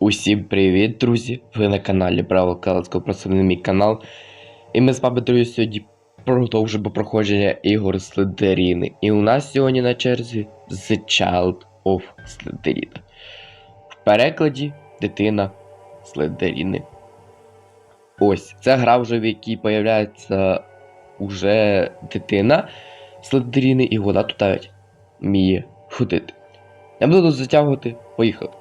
Усім привіт, друзі! Ви на каналі Браво Калацького просив мій канал. І ми з вами, сьогодні продовжимо проходження ігор Слендеріни. І у нас сьогодні на черзі The Child of Slenderina. В перекладі дитина Слендеріни. Ось, це гра вже в якій появляється уже дитина Слендеріни, і вона тут навіть вміє ходити. Я буду затягувати, поїхали.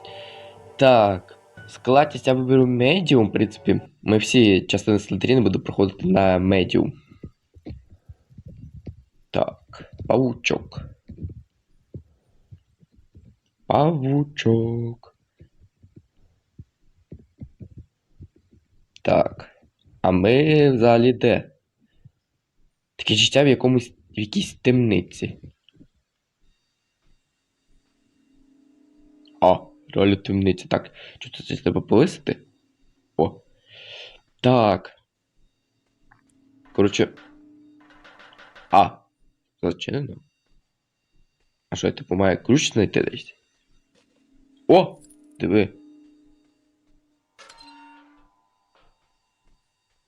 Так, складність я виберу медіум, в принципі. Ми всі частини Слендеріни буду проходити на медіум. Так, павучок. Павучок. Так. А ми взагалі де? Таке життя в якомусь в якійсь темниці. О, роль темниці. Так, тут щось треба повисити? О. Так. Коротше. А. Зачинено. А що я типу маю ключ знайти десь? О! Диви.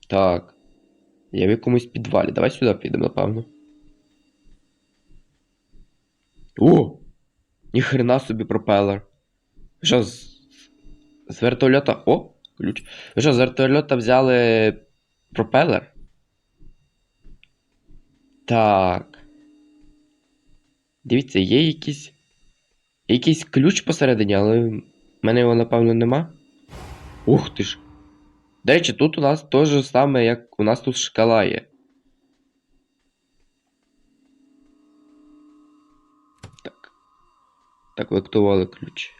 Так. Я в якомусь підвалі. Давай сюди підемо, напевно. О! Ніхрена собі пропелер. Що, з, з вертольота. О, ключ. Ви що, з вертольота взяли пропелер? Так. Дивіться, є якийсь. Якийсь ключ посередині, але в мене його, напевно, нема. Ух ти ж. До речі, тут у нас те ж саме, як у нас тут шкала є. Так. Так, ви актували ключ.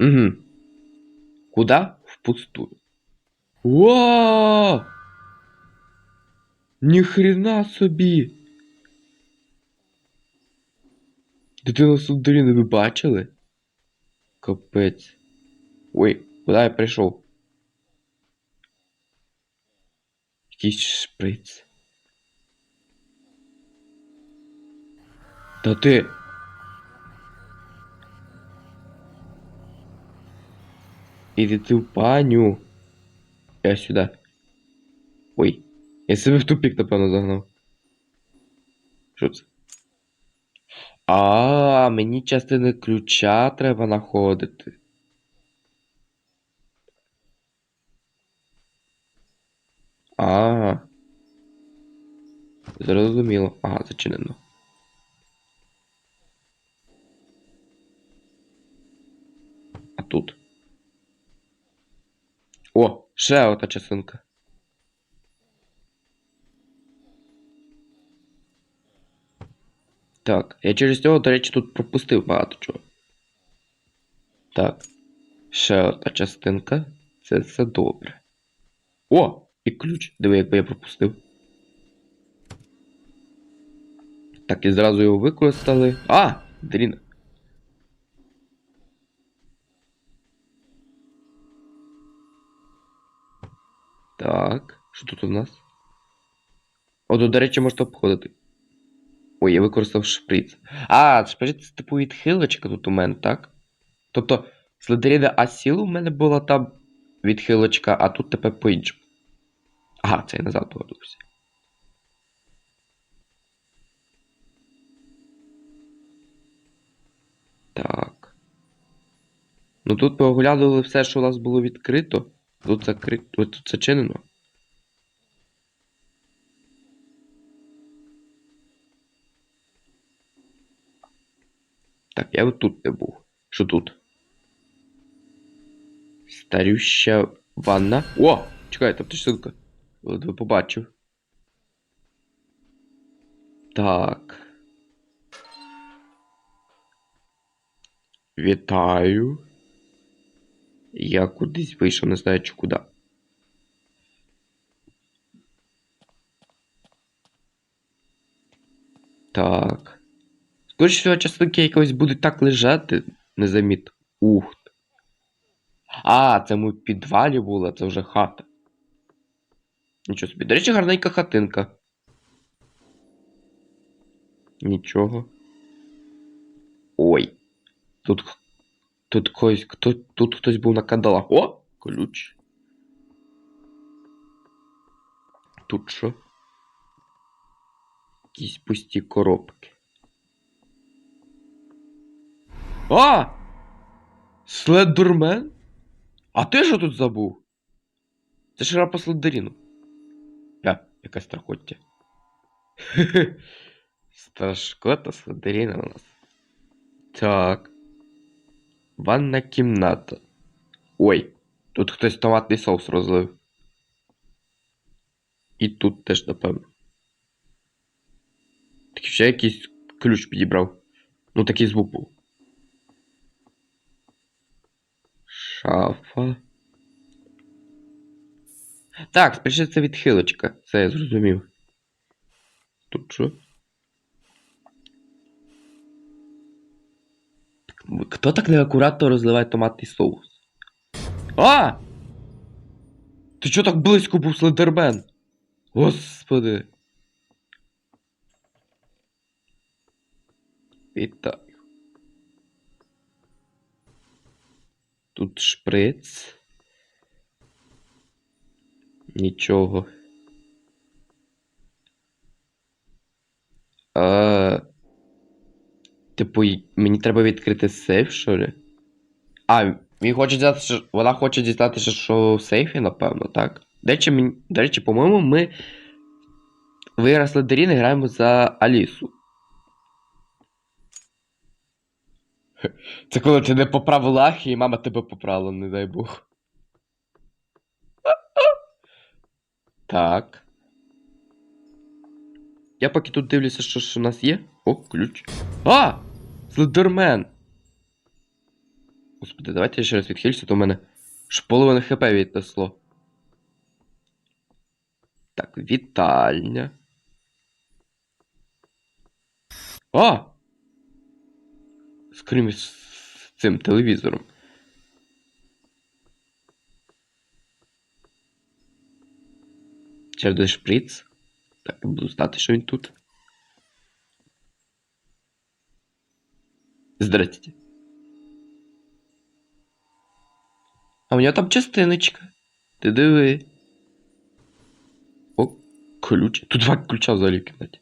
Угу. Куда? Впустую. Вау! Ніхрена собі! Дитина Сундеріни ви бачили? Капець. Ой, куди я прийшов? Якийсь шприц. Та ти. Іди ти в паню. Я сюди. Ой. Я себе в тупик, напевно, загнав. Що це? А, мені частини ключа треба знаходити. А. Зрозуміло. Ага, зачинено. А тут. Ще ота частинка. Так, я через цього, до речі, тут пропустив багато чого. Так. Ще одна частинка. Це все добре. О! І ключ. Диви, якби я пропустив. Так, і зразу його використали. А! Дрін. Так, що тут у нас? О, тут, до речі, можна обходити. Ой, я використав шприц. А, шприц це типу відхилочка тут у мене, так? Тобто, слідеріда Асіл у мене була там відхилочка, а тут тепер по-іншому. Ага, це я назад повернувся. Так. Ну тут пооглядували все, що у нас було відкрито. Тут закрито. Ось тут зачинено. Так, я от тут не був. Що тут? Старюща ванна. О! Чекай, там ссылка. Ледве побачив. Так. Вітаю. Я кудись вийшов, не знаю чи куди. Так. Скоріше всього, частинки якось будуть так лежати, незамітно. Ух. А, це ми в підвалі була, це вже хата. Нічого собі. До речі, гарненька хатинка. Нічого. Ой. Тут Тут когось, хто, тут хтось був на кандалах. О! Ключ. Тут що? Якісь пусті коробки. А! Слендермен? А ти що тут забув? Це ж гра по Слендеріну. Бля, яка страхоття. Страшкота Слендеріна у нас. Так. Ванна кімната. Ой, тут хтось томатний соус розлив. І тут теж, напевно. Так ще якийсь ключ підібрав. Ну такий звук був. Шафа. Так, це відхилочка. Це я зрозумів. Тут що? Хто так неакуратно розливає томатний соус? А! Ти чо так близько був Слендермен? Господи. Вітаю. Тут шприц. Нічого. Типу, мені треба відкрити сейф, що ли? А, він хоче дізнатися, що... вона хоче дізнатися, що в сейфі, напевно, так? До речі, мені... До речі, по-моєму, ми виросли Даріни граємо за Алісу. Це коли ти не поправив ахі, і мама тебе поправила, не дай Бог. Так. Я поки тут дивлюся, що ж у нас є. О, ключ. А! Слендермен! Господи, давайте я ще раз відхилюся, то в мене ж половина хп віднесло. Так, вітальня. А! Скрім з цим телевізором. Через шприц. Так, буду знати, що він тут. Здрасте. А у нього там частиночка. Ти диви. О, ключ. Тут два ключа взагалі в кімнаті.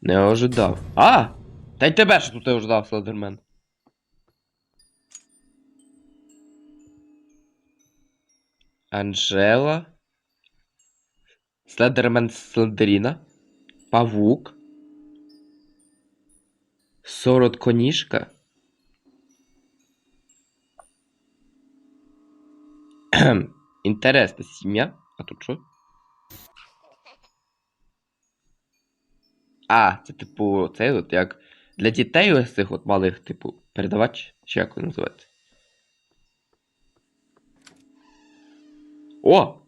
Не ожидав. А! Та й тебе ж тут не ожидав, Слендермен. Анжела. Слендермен Слендеріна. Павук. Соротконіжка. Кхем. Інтересна сім'я. А тут що? А, це типу, це от як для дітей ось цих от малих, типу, передавач, чи як він називається? О!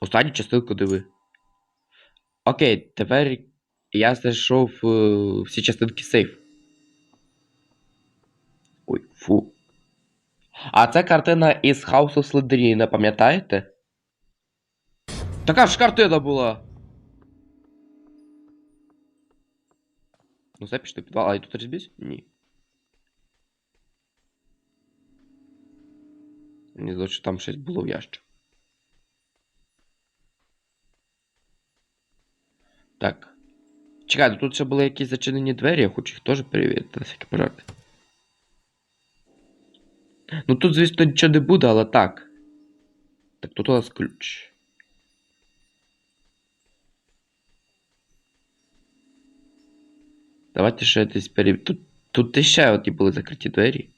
Останню частинку диви. Окей, тепер я знайшов е, всі частинки сейф. Ой, фу. А це картина із Хаусу Слендеріна, пам'ятаєте? Така ж картина була. Ну, це пішли підвал, а я тут розбісь? Ні. Мені здається, що там щось було в ящику. Так. Чекайте, тут ще були якісь зачинені двері, я хочу їх теж перевірити на всякий пожарти. Ну тут, звісно, нічого не буде, але так. Так, тут у нас ключ. Давайте ще десь перевіримо. Тут, тут ще одні були закриті двері.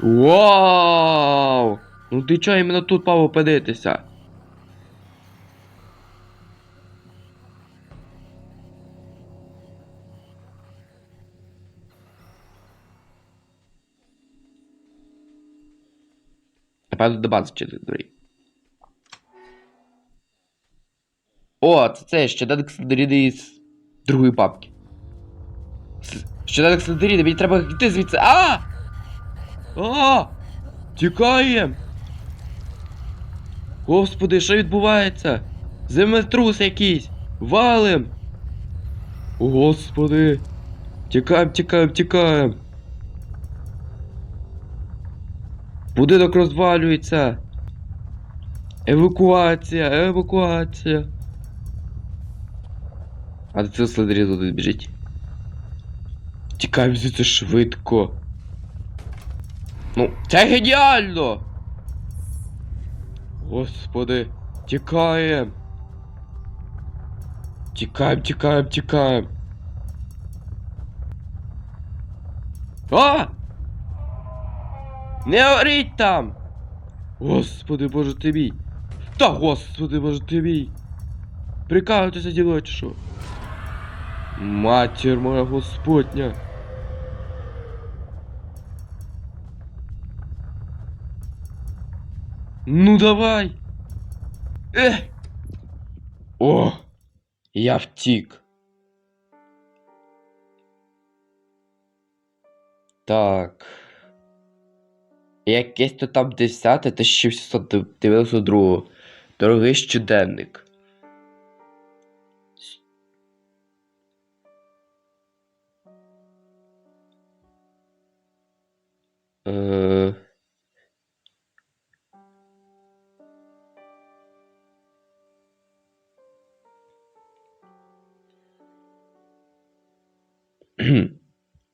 Вау! Ну ти чого іменно тут Павло подивитися? Напевно, до бази чи двері. О, це це щоденник Слендеріни із другої папки. Щоденник Слендеріни, мені треба йти звідси. А! А! Тікаєм! Господи, що відбувається? Землетрус якийсь! Валим! Господи! Тікаємо, тікаємо, тікаємо! Будинок розвалюється! Евакуація, евакуація! А це слидарі туди біжить. Тікаємо звідси швидко. Ну, це геніально! Господи, тікаємо! Тікаємо, тікаємо, тікаємо. А! Не горіть там! Господи, боже ти мій! Та господи, боже ти мій! Прикалуйтеся, діло, чи що? Матір моя господня! Ну давай! Ех! О! Я втік. Так. Якесь то там 10 1792. Дорогий щоденник. Е...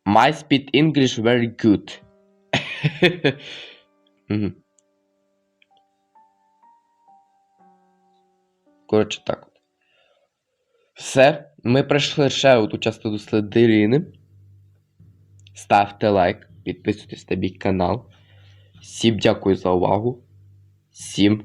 My speed English very good. Мгм. Коротше, так от. Все. Ми пройшли ще оту частину слідирини. Ставте лайк, підписуйтесь на мій канал. Всім дякую за увагу. Всім